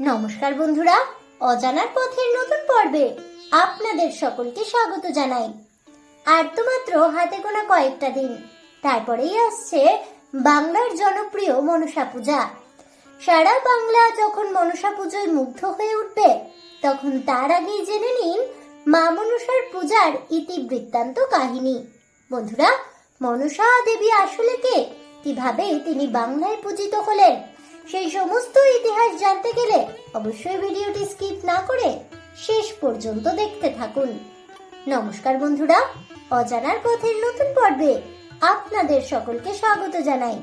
নমস্কার বন্ধুরা, অজানার পথের নতুন পর্বে আপনাদের সকলকে স্বাগত জানাই। আর তো মাত্র হাতে গোনা কয়েকটা দিন, তারপরেই আসছে বাংলার জনপ্রিয় মনসা পূজা। সারা বাংলা যখন মনসা পুজোয় মুগ্ধ হয়ে উঠবে, তখন তার আগেই জেনে নিন মা মনসার পূজার ইতিবৃত্তান্ত কাহিনী। বন্ধুরা, মনসা দেবী আসলে কে? কীভাবে তিনি বাংলায় পূজিত হলেন? সেই সমস্ত ইতিহাস জানতে গেলে অবশ্যই ভিডিওটি স্কিপ না করে শেষ পর্যন্ত দেখতে থাকুন। নমস্কার বন্ধুরা, অজানার পথের নতুন পর্বে আপনাদের সকলকে স্বাগত জানাই।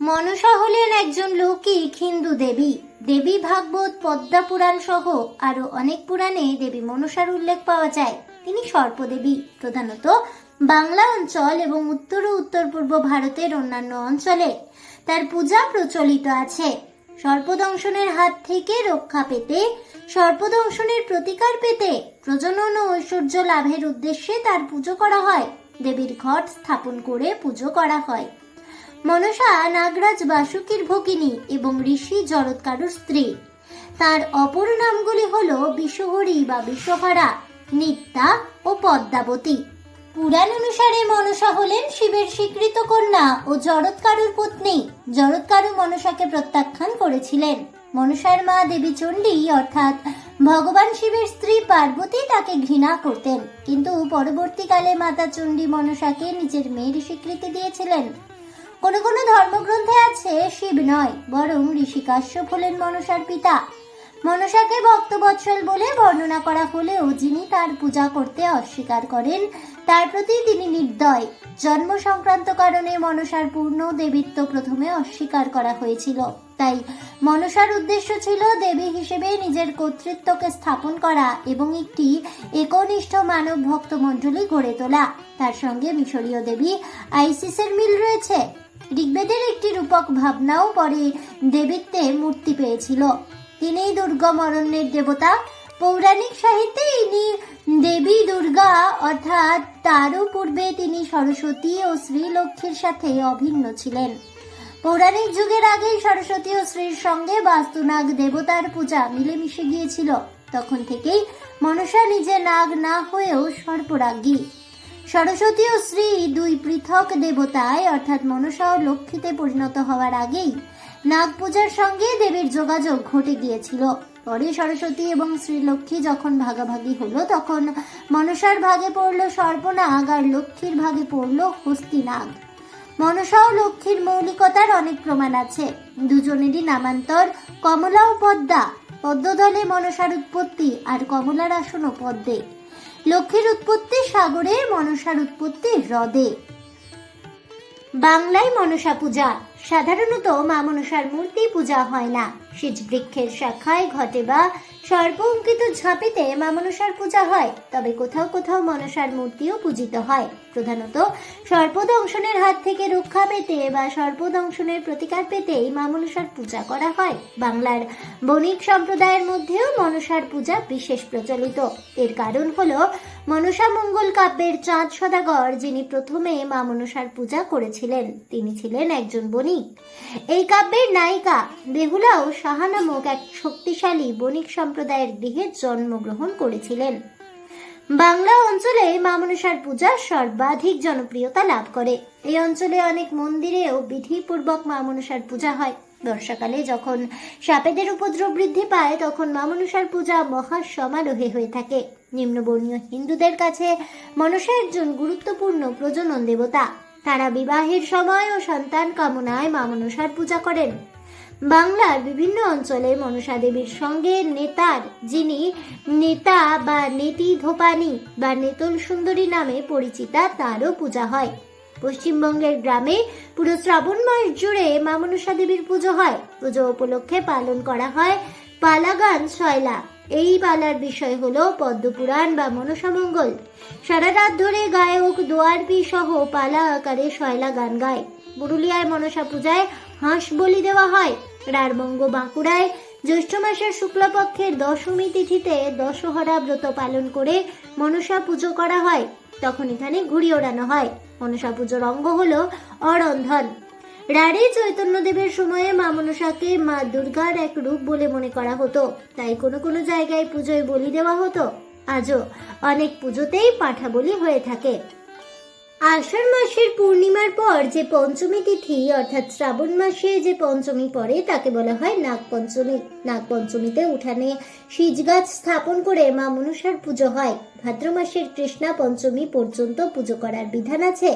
মনসা হলেন একজন লৌকিক হিন্দু দেবী। দেবী ভাগবত, পদ্মা পুরাণ সহ আরও অনেক পুরাণে দেবী মনসার উল্লেখ পাওয়া যায়। তিনি সর্পদেবী। প্রধানত বাংলা অঞ্চল এবং উত্তর ও উত্তর পূর্ব ভারতের অন্যান্য অঞ্চলে। তার পূজা প্রচলিত আছে। সর্পদংশনের হাত থেকে রক্ষা পেতে, সর্পদংশনের প্রতিকার পেতে প্রজনন ও ঐশ্বর্য লাভের উদ্দেশ্যে তার পুজো করা হয়। দেবীর ঘট স্থাপন করে পুজো করা হয়। মনসা নাগরাজ বাসুকীর ভগিনী এবং ঋষি জরৎকারুর স্ত্রী। তার অপর নামগুলি হল বিশ্বহরি বা বিশ্বহরা, নিত্যা ও পদ্মাবতী। পুরাণ অনুসারে মনসা হলেন শিবের স্বীকৃত কন্যা ও জরৎকারুর পত্নী। জরৎকারু মনসাকে প্রত্যাখ্যান করেছিলেন। মনসার মা দেবী চণ্ডী, অর্থাৎ ভগবান শিবের স্ত্রী পার্বতী, তাকে ঘৃণা করতেন। কিন্তু পরবর্তীকালে মাতা চণ্ডী মনসাকে নিজের মেয়ের স্বীকৃতি দিয়েছিলেন। কোন কোন ধর্মগ্রন্থে আছে শিব নয়, বরং ঋষি কাশ্যপ হলেন মনসার পিতা। মনসাকে ভক্তবৎসল বলে বর্ণনা করা হলেও যিনি তার পূজা করতে অস্বীকার করেন, তার প্রতি তিনি নির্দয়। জন্ম সংক্রান্ত কারণে মনসার পূর্ণ দেবীত্ব প্রথমে অস্বীকার করা হয়েছিল। তাই মনসার উদ্দেশ্য ছিল দেবী হিসেবে নিজের কর্তৃত্বকে স্থাপন করা এবং একটি একনিষ্ঠ মানব ভক্ত মণ্ডলী গড়ে তোলা। তার সঙ্গে মিশরীয় দেবী আইসিসের মিল রয়েছে। ঋগ্বেদের একটি রূপক ভাবনাও পরে দেবীত্বে মূর্তি পেয়েছিল। তিনি দুর্গম অরণ্যের দেবতা। পৌরাণিক সাহিত্যে ইনি দেবী দুর্গা, অর্থাৎ তারও পূর্বে তিনি সরস্বতী ও শ্রীলক্ষ্মীর সাথে অভিন্ন ছিলেন। পৌরাণিক যুগের আগেই সরস্বতী ও শ্রীর সঙ্গে বাস্তুনাগ দেবতার পূজা মিলেমিশে গিয়েছিল। তখন থেকেই মনসা নিজে নাগ না হয়েও সর্পরাজ্ঞী সরস্বতী ও শ্রী দুই পৃথক দেবতায় অর্থাৎ মনসা ও লক্ষ্মীতে পরিণত হওয়ার আগেই নাগ পূজার সঙ্গে দেবীর যোগাযোগ ঘটে গিয়েছিল। পরে সরস্বতী এবং শ্রীলক্ষ্মী যখন ভাগাভাগি হলো, তখন মনসার ভাগে পড়ল সর্পনাগ আর লক্ষ্মীর ভাগে পড়ল হস্তিনাগ। মনসা ও লক্ষ্মীর মৌলিকতার অনেক প্রমাণ আছে। দুজনেরই নামান্তর কমলা ও পদ্মা। পদ্মদলে মনসার উৎপত্তি আর কমলার আসনও পদ্মে। লক্ষ্মীর উৎপত্তি সাগরে, মনসার উৎপত্তি হ্রদে। বাংলায় মনসা পূজা। সাধারণত মা মনসার মূর্তি পূজা হয় না। বৃক্ষের শাখায় ঘটে বা সর্প অঙ্কিত ঝাঁপিতে মা মনসার পূজা হয়, তবে কোথাও কোথাও মনসার মূর্তিও পূজিত হয়। প্রধানত, সর্পদংশনের হাত থেকে রক্ষা পেতে বা সর্পদংশনের প্রতিকার পেতেই মা মনসার পূজা করা হয়। বাংলার বণিক সম্প্রদায়ের মধ্যেও মনসার পূজা বিশেষ প্রচলিত। এর কারণ হলো, মনসা মঙ্গল কাব্যের চাঁদ সদাগর, যিনি প্রথমে মা মনসার পূজা করেছিলেন। তিনি ছিলেন একজন বণিক। এই কাব্যের নায়িকা বেহুলাও সাহা নামক এক শক্তিশালী বণিক সম্প্রদায়ের গৃহে জন্মগ্রহণ করেছিলেন। বাংলা অঞ্চলে মা মনসার পূজা সর্বাধিক জনপ্রিয়তা লাভ করে। এই অঞ্চলে অনেক মন্দিরেও বিধিপূর্বক মা মনসার পূজা হয়। বর্ষাকালে যখন সাপেদের উপদ্রব বৃদ্ধি পায়, তখন মা মনসার পূজা মহা সমারোহে হয়ে থাকে। নিম্নবর্ণীয় হিন্দুদের কাছে মনসা একজন গুরুত্বপূর্ণ প্রজনন দেবতা। তারা বিবাহের সময় ও সন্তান কামনায় মা মনসার পূজা করেন। বাংলার বিভিন্ন অঞ্চলে মনসা দেবীর সঙ্গে নেতার, যিনি নেতা বা নেতি ধোপানি বা নেতল সুন্দরী নামে পরিচিতা, তারও পূজা হয়। পশ্চিমবঙ্গের গ্রামে পুরো শ্রাবণ মাস জুড়ে মা মনসা দেবীর পুজো হয়। পুজো উপলক্ষে পালন করা হয় পালাগান ছয়লা। এই পালার বিষয় হলো পদ্মপুরাণ বা মনসামঙ্গল সারা রাত ধরে গায়ক দোয়ারপি সহ পালা আকারে শয়লা গান গায়। পুরুলিয়ায় মনসা পূজায় হাঁস বলি দেওয়া হয়। রারবঙ্গ বাঁকুড়ায় জ্যৈষ্ঠ মাসের শুক্লপক্ষের দশমী তিথিতে দশহরা ব্রত পালন করে মনসা পুজো করা হয়। তখন এখানে ঘুড়ি ওড়ানো হয়। মনসা পুজোর অঙ্গ হল অরন্ধন। রানী চৈতন্যদেবের সময়ে মা মনসাকে মা দুর্গার এক রূপ বলে মনে করা হতো। তাই কোনো কোনো জায়গায় পুজোয় বলি দেওয়া হতো। আজও অনেক পুজোতেই পাঠা বলি হয়ে থাকে। আষাঢ় মাসের পূর্ণিমার পর যে পঞ্চমী তিথি, অর্থাৎ শ্রাবণ মাসে যে পঞ্চমী পড়ে, তাকে বলা হয় নাগ পঞ্চমী নাগ পঞ্চমীতে উঠানে সিজ গাছ স্থাপন করে মা মনুষার পুজো হয়। ভাদ্র মাসের কৃষ্ণা পঞ্চমী পর্যন্ত পুজো করার বিধান আছে।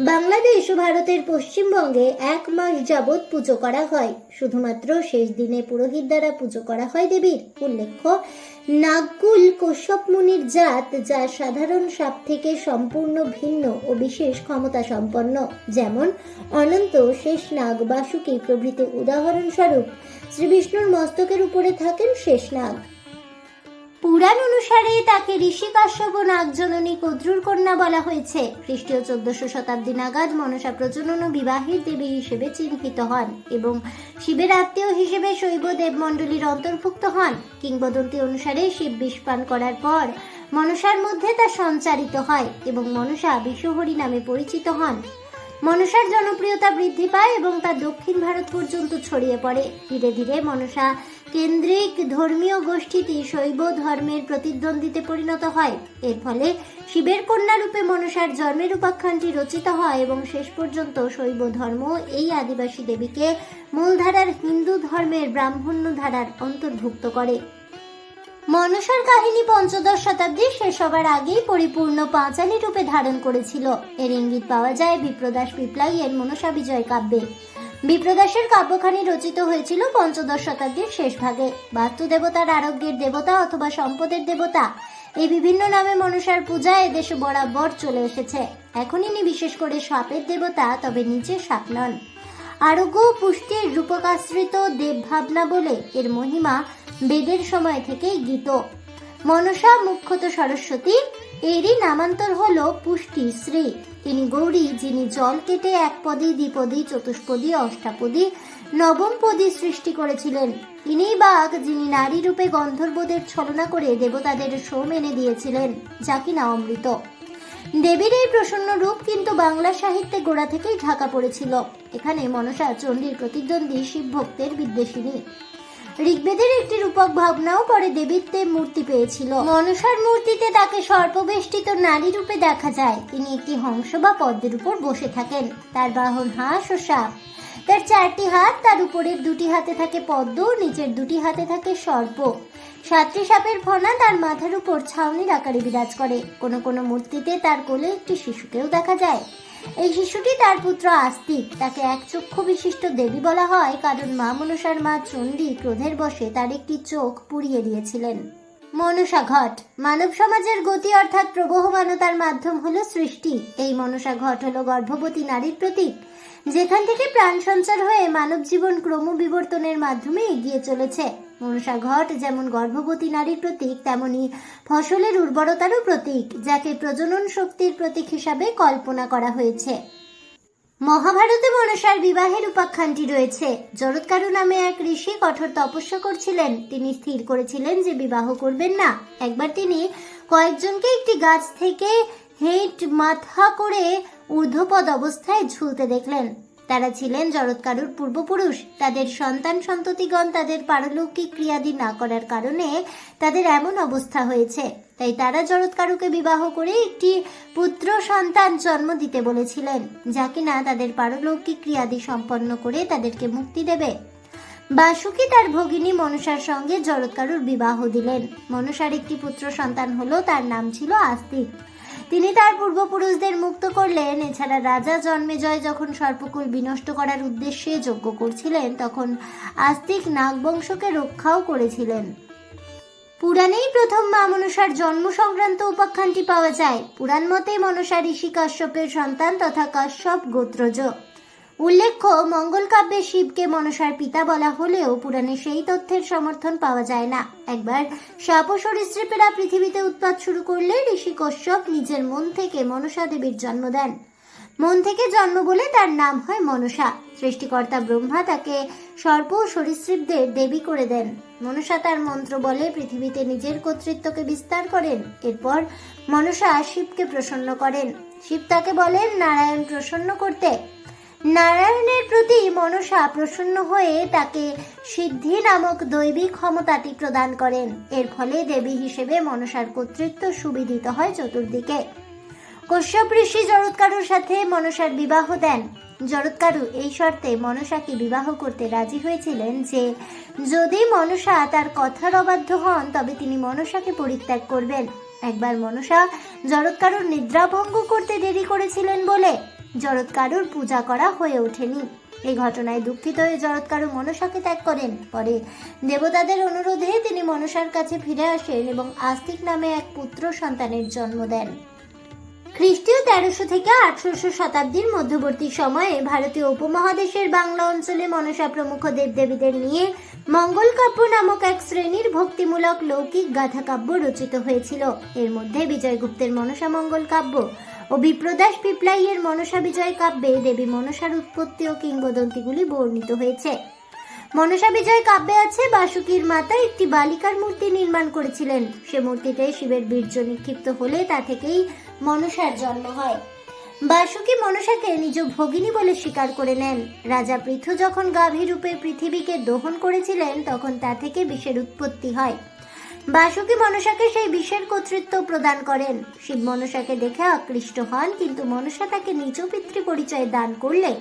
বাংলাদেশ ও ভারতের পশ্চিমবঙ্গে এক মাস যাবৎ পুজো করা হয়। শুধুমাত্র শেষ দিনে পুরোহিত দ্বারা পুজো করা হয় দেবীর। উল্লেখ্য, নাগকুল কশ্যপ মুনির জাত, যা সাধারণ সাপ থেকে সম্পূর্ণ ভিন্ন ও বিশেষ ক্ষমতা সম্পন্ন। যেমন, অনন্ত শেষ নাগ বাসুকি প্রভৃতি উদাহরণস্বরূপ শ্রী বিষ্ণুর মস্তকের উপরে থাকেন শেষ নাগ। পুরাণ অনুসারে তাকে ঋষি কাশ্যপ নাগজননী কদ্রুর কন্যা বলা হয়েছে। খ্রিস্টীয় চোদ্দশো শতাব্দী নাগাদ মনসা প্রজনন ও বিবাহের দেবী হিসেবে চিহ্নিত হন এবং শিবের আত্মীয় হিসেবে শৈব দেবমণ্ডলীর অন্তর্ভুক্ত হন। কিংবদন্তি অনুসারে শিব বিষ পান করার পর মনসার মধ্যে তা সঞ্চারিত হয় এবং মনসা বিশ্বহরি নামে পরিচিত হন। মনসার জনপ্রিয়তা বৃদ্ধি পায় এবং তা দক্ষিণ ভারত পর্যন্ত ছড়িয়ে পড়ে। ধীরে ধীরে মনসা কেন্দ্রিক ধর্মীয় গোষ্ঠীটি শৈব ধর্মের প্রতিদ্বন্দ্বিতে পরিণত হয়। এর ফলে শিবের কন্যা রূপে মনসার জন্মের উপাখ্যানটি রচিত হয় এবং শেষ পর্যন্ত শৈব ধর্ম এই আদিবাসী দেবীকে মূলধারার হিন্দু ধর্মের ব্রাহ্মণ্য ধারার অন্তর্ভুক্ত করে। মনসার কাহিনী পঞ্চদশ শতাব্দীর শেষ হবার আগেই পরিপূর্ণ পাঁচালী রূপে ধারণ করেছিল। এর ইঙ্গিত পাওয়া যায় বিপ্রদাস পিপলাই এর মনসা বিজয় কাব্যে। বিপ্রদাসের কাব্যখানি রচিত হয়েছিল পঞ্চদশ শতাব্দীর শেষ ভাগে। বাস্তু দেবতার আরোগ্যের দেবতা অথবা সম্পদের দেবতা, এই বিভিন্ন নামে মনসার পূজা এদেশে বরাবর চলে এসেছে। এখন ইনি বিশেষ করে সাপের দেবতা, তবে নিচে সাপ নন। আরোগ্য পুষ্টির রূপকাশ্রিত দেবভাবনা বলে এর মহিমা বেদের সময় থেকেই গীত। মনসা মুখ্যত সরস্বতী এরই নামান্তর হল পুষ্টি শ্রী। তিনি গৌরী, যিনি জল কেটে এক পদী দ্বিপদী চতুষ্পদী, অষ্টাপদী, নবম পদী সৃষ্টি করেছিলেন। ইনিই বাঘ, যিনি নারী রূপে গন্ধর্বদের ছলনা করে দেবতাদের সোম এনে দিয়েছিলেন, যা কিনা অমৃত। দেবীর এই প্রসন্ন রূপ কিন্তু বাংলা সাহিত্যে গোড়া থেকেই ঢাকা পড়েছিল। এখানে মনসা চণ্ডীর প্রতিদ্বন্দ্বী শিব ভক্তের বিদ্বেষিনী। ঋগ্বেদের একটি রূপক ভাবনাও পরে দেবীত্বে মূর্তি পেয়েছিল। মনসার মূর্তিতে তাকে সর্পবেষ্টিত নারী রূপে দেখা যায়। তিনি একটি হংস বা পদ্মের উপর বসে থাকেন। তার বাহন হাঁস ও সাপ। তার চারটি হাত তার উপরের দুটি হাতে থাকে পদ্ম, নিচের দুটি হাতে থাকে সর্প। সাতটি সাপের ফনা তার মাথার উপর ছাউনির আকারে বিরাজ করে। কোনো কোনো মূর্তিতে তার কোলে একটি শিশুকেও দেখা যায়। এই শিশুটি তার পুত্র আস্তিক। তাকে এক চক্ষু বিশিষ্ট দেবী বলা হয়, কারণ মা মনসার মা চণ্ডী ক্রোধের বশে তার একটি চোখ পুড়িয়ে দিয়েছিলেন। মনসা ঘট, মানব সমাজের গতি অর্থাৎ প্রবহমানতার মাধ্যম হল সৃষ্টি। এই মনসা ঘট হল গর্ভবতী নারীর প্রতীক, যেখান থেকে প্রাণ সঞ্চার হয়ে মানব জীবন ক্রমবিবর্তনের মাধ্যমে এগিয়ে চলেছে। মনসা ঘট যেমন গর্ভবতী নারীর প্রতীক, তেমনি ফসলের উর্বরতারও প্রতীক, যাকে প্রজনন শক্তির প্রতীক হিসাবে কল্পনা করা হয়েছে। মহাভারতে মনসার বিবাহের উপাখ্যানটি রয়েছে। জরৎকারু নামে এক ঋষি কঠোর তপস্যা করছিলেন তিনি স্থির করেছিলেন যে বিবাহ করবেন না। একবার তিনি কয়েকজনকে একটি গাছ থেকে হেঁট মাথা করে ঊর্ধ্বপদ অবস্থায় ঝুলতে দেখলেন। তারা ছিলেন জরৎকারুর পূর্বপুরুষ। তাদের সন্তান সন্ততিগণ তাদের পারলৌকিক ক্রিয়াদি না করার কারণে তাদের এমন অবস্থা হয়েছে। তাই তারা জরৎকারুকে বিবাহ করে একটি পুত্র সন্তান জন্ম দিতে বলেছিলেন, যা কিনা তাদের পারলৌকিক ক্রিয়াদি সম্পন্ন করে তাদেরকে মুক্তি দেবে। বাসুকি তার ভগিনী মনসার সঙ্গে জরৎকারুর বিবাহ দিলেন। মনসার একটি পুত্র সন্তান হলো, তার নাম ছিল আস্তিক। তিনি তার পূর্বপুরুষদের মুক্ত করলেন। এছাড়া রাজা জন্মেজয় যখন সর্পকুল বিনষ্ট করার উদ্দেশ্যে যজ্ঞ করছিলেন, তখন আস্তিক নাগবংশকে রক্ষাও করেছিলেন। পুরাণেই প্রথম মা মনসার জন্ম সংক্রান্ত উপাখ্যানটি পাওয়া যায়। পুরাণ মতে মনসা ঋষি কাশ্যপের সন্তান তথা কাশ্যপ গোত্রজ। উল্লেখ্য, মঙ্গল কাব্যে শিবকে মনসার পিতা বলা হলেও পুরাণে সেই তথ্যের সমর্থন পাওয়া যায় না। একবার সাপ ও সরীসৃপেরা পৃথিবীতে উৎপাত শুরু করলে ঋষি কশ্যপ নিজের মন থেকে মনসা দেবীর জন্ম দেন। মন থেকে জন্ম বলে তার নাম হয় মনসা। সৃষ্টিকর্তা ব্রহ্মা তাকে সর্প ও সরীসৃপদের দেবী করে দেন। মনসা তার মন্ত্র বলে পৃথিবীতে নিজের কর্তৃত্বকে বিস্তার করেন। এরপর মনসা শিবকে প্রসন্ন করেন। শিব তাকে বলেন, নারায়ণ, প্রসন্ন করতে। নারায়ণের প্রতি মনসা প্রসন্ন হয়ে তাকে সিদ্ধি নামক দৈবিক ক্ষমতাটি প্রদান করেন। এর ফলে দেবী হিসেবে মনসার কর্তৃত্ব সুবিধিত হয় চতুর্দিকে। কশ্যপ ঋষি জরৎকারুর সাথে মনসার বিবাহ দেন। জরৎকারু এই শর্তে মনসাকে বিবাহ করতে রাজি হয়েছিলেন যে, যদি মনসা তার কথার অবাধ্য হন, তবে তিনি মনসাকে পরিত্যাগ করবেন। একবার মনসা জরৎকারুর নিদ্রাভঙ্গ করতে দেরি করেছিলেন বলে জরৎকারুর পূজা করা হয়ে ওঠেনি। এই ঘটনায় দুঃখিত হয়ে জরৎকারু মনসাকে ত্যাগ করেন। পরে দেবতাদের অনুরোধে তিনি মনসার কাছে ফিরে আসেন এবং আস্তিক নামে এক পুত্র সন্তানের জন্ম দেন। খ্রিস্টীয় তেরোশো থেকে আঠারোশো শতাব্দীর মধ্যবর্তী সময়ে ভারতীয় উপমহাদেশের বাংলা অঞ্চলে মনসা প্রমুখ দেবদেবীদের নিয়ে মঙ্গল কাব্য নামক এক শ্রেণির ভক্তিমূলক লৌকিক গাথা কাব্য রচিত হয়েছিল। এর মধ্যে বিজয়গুপ্তের মনসা মঙ্গল কাব্য ও বিপ্রদাস পিপলাইয়ের মনসা বিজয় কাব্যে দেবী মনসার উৎপত্তি ও কিংবদন্তিগুলি বর্ণিত হয়েছে। মনসা বিজয় কাব্যে আছে বাসুকীর মাতা একটি বালিকার মূর্তি নির্মাণ করেছিলেন। সে মূর্তিতে শিবের বীর্য নিক্ষিপ্ত হলে তা থেকেই মনসার জন্ম হয়। বাসুকী মনসাকে নিজ ভগিনী বলে স্বীকার করে নেন। রাজা পৃথু যখন গাভী রূপে পৃথিবীকে দহন করেছিলেন, তখন তা থেকে বিষের উৎপত্তি হয়। বাসুকী মনসাকে সেই বিষের কর্তৃত্ব প্রদান করেন। শিব মনসাকে দেখে আকৃষ্ট হন, কিন্তু মনসা তাকে নিজ পিতৃ পরিচয় দান করলে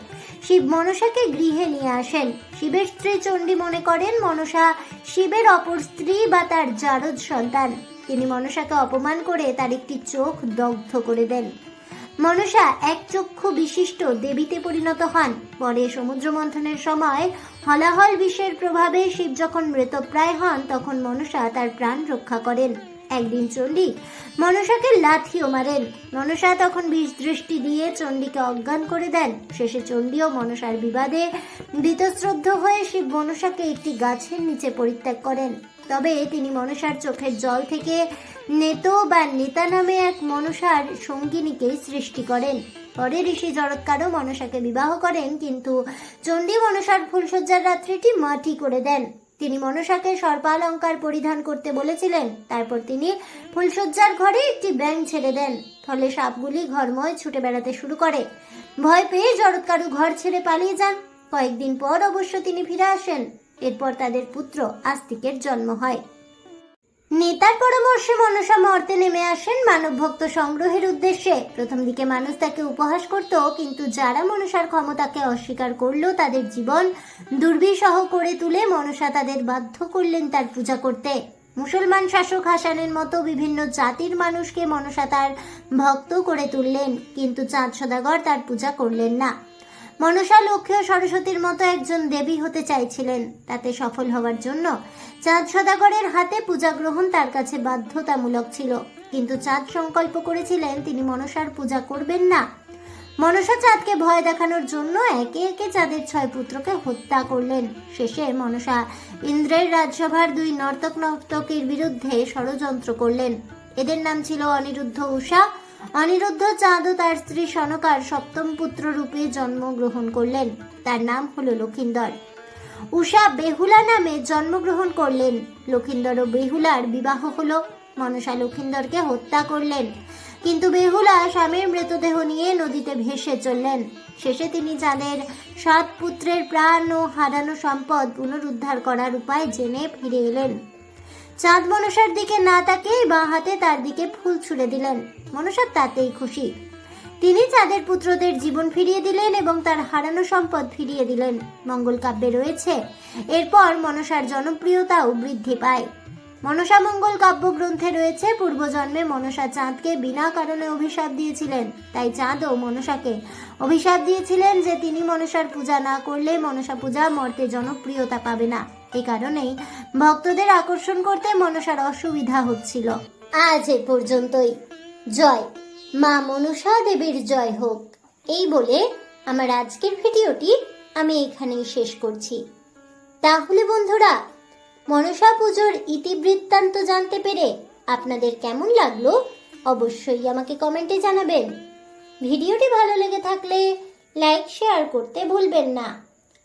শিব মনসাকে গৃহে নিয়ে আসেন। শিবের স্ত্রী চণ্ডী মনে করেন, মনসা শিবের অপর স্ত্রী বা তার জারদ সন্তান। তিনি মনসাকে অপমান করে তার একটি চোখ দগ্ধ করে দেন। মনসা এক চক্ষু বিশিষ্ট দেবীতে পরিণত হন। পরে সমুদ্র মন্থনের সময় হলাহল বিষের প্রভাবে শিব যখন মৃতপ্রায় হন, তখন মনসা তার প্রাণ রক্ষা করেন। একদিন চণ্ডী মনসাকে লাথিও মারেন। মনসা তখন বিষ দৃষ্টি দিয়ে চণ্ডীকে অজ্ঞান করে দেন। শেষে চণ্ডী ও মনসার বিবাদে বীতশ্রদ্ধ হয়ে শিব মনসাকে একটি গাছের নিচে পরিত্যাগ করেন। তবে তিনি মনসার চোখের জল থেকে নেতো বা নেতা নামে এক মনসার সঙ্গিনীকে সৃষ্টি করেন। পরে ঋষি জরৎকারও মনসাকে বিবাহ করেন, কিন্তু চণ্ডী মনসার ফুলসজ্জার রাত্রিটি মাটি করে দেন। তিনি মনসাকে সর্পালঙ্কার পরিধান করতে বলেছিলেন। তারপর তিনি ফুলসজ্জার ঘরে একটি ব্যাং ছেড়ে দেন। ফলে সাপগুলি ঘরময় ছুটে বেড়াতে শুরু করে। ভয় পেয়ে জরৎকারু ঘর ছেড়ে পালিয়ে যান। কয়েকদিন পর অবশ্য তিনি ফিরে আসেন। এরপর তাদের পুত্র আস্তিকের জন্ম হয়। নেতার পরামর্শে মনসা মর্তে নেমে আসেন মানব ভক্ত সংগ্রহের উদ্দেশ্যে। প্রথম দিকে মানুষ তাকে উপহাস করত, কিন্তু যারা মনসার ক্ষমতাকে অস্বীকার করল তাদের জীবন দুর্বিষহ করে তুলে মনসা তাদের বাধ্য করলেন তার পূজা করতে। মুসলমান শাসক হাসানের মতো বিভিন্ন জাতির মানুষকে মনসা তার ভক্ত করে তুললেন, কিন্তু চাঁদ সদাগর তার পূজা করলেন না। মনসা লক্ষ্মী ও সরস্বতীর মতো একজন দেবী হতে চাইছিলেন। তাতে সফল হওয়ার জন্য চাঁদ সদাগরের হাতে পূজা গ্রহণ তার কাছে বাধ্যতামূলক ছিল। কিন্তু চাঁদ সংকল্প করেছিলেন, তিনি মনসার পূজা করবেন না। মনসা চাঁদকে ভয় দেখানোর জন্য একে একে চাঁদের ছয় পুত্রকে হত্যা করলেন। শেষে মনসা ইন্দ্রের রাজসভার দুই নর্তক নর্তকীর বিরুদ্ধে ষড়যন্ত্র করলেন। এদের নাম ছিল অনিরুদ্ধ উষা অনিরুদ্ধ চাঁদ ও তার স্ত্রী সনকার সপ্তম পুত্র রূপে জন্মগ্রহণ করলেন। তার নাম হলো লক্ষিন্দর। উষা বেহুলা নামে জন্মগ্রহণ করলেন। লক্ষিন্দর ও বেহুলার বিবাহ হলো। মনসা লক্ষিন্দরকে হত্যা করলেন। কিন্তু বেহুলা স্বামীর মৃতদেহ নিয়ে নদীতে ভেসে চললেন। শেষে তিনি যাদের সাত পুত্রের প্রাণ ও হারানো সম্পদ পুনরুদ্ধার করার উপায় জেনে ফিরে এলেন। চাঁদ মনসার দিকে না তাকিয়ে বাঁ হাতে তার দিকে ফুল ছুড়ে দিলেন। মনসা তাতেই খুশি। তিনি চাঁদের পুত্রদের জীবন ফিরিয়ে দিলেন এবং তার হারানো সম্পদ ফিরিয়ে দিলেন। মঙ্গল কাব্যে রয়েছে, এরপর মনসার জনপ্রিয়তাও বৃদ্ধি পায়। মনসা মঙ্গল কাব্যগ্রন্থে রয়েছে, পূর্বজন্মে মনসা চাঁদকে বিনা কারণে অভিশাপ দিয়েছিলেন। তাই চাঁদও মনসাকে অভিশাপ দিয়েছিলেন যে তিনি মনসার পূজা না করলে মনসা পূজা মর্তে জনপ্রিয়তা পাবে না। এই কারণেই ভক্তদের আকর্ষণ করতে মনসার অসুবিধা হচ্ছিল। আজ এ পর্যন্তই। জয়, মা মনসা দেবীর জয় হোক। এই বলে আমার আজকের ভিডিওটি আমি এখানেই শেষ করছি। তাহলে বন্ধুরা, মনসা পুজোর ইতিবৃত্তান্ত জানতে পেরে আপনাদের কেমন লাগল অবশ্যই আমাকে কমেন্টে জানাবেন। ভিডিওটি ভালো লেগে থাকলে লাইক, শেয়ার করতে ভুলবেন না।